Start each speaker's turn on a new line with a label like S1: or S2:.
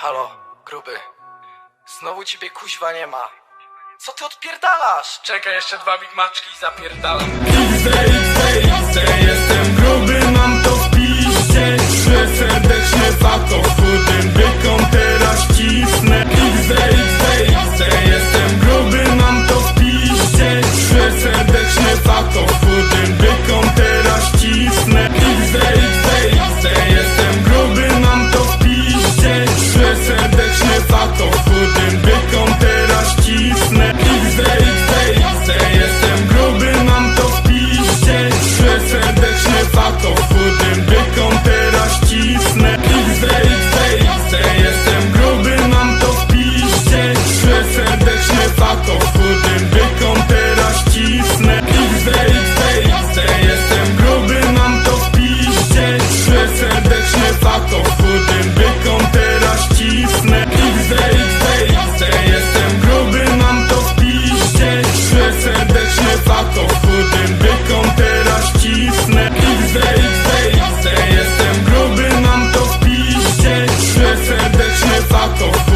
S1: Halo, gruby. Znowu ciebie kuźwa nie ma. Co ty odpierdalasz?
S2: Czekaj, jeszcze dwa Big Maczki i zapierdalam.
S3: Jestem gruby, mam to w piście Trzy serdecznie za to chudy the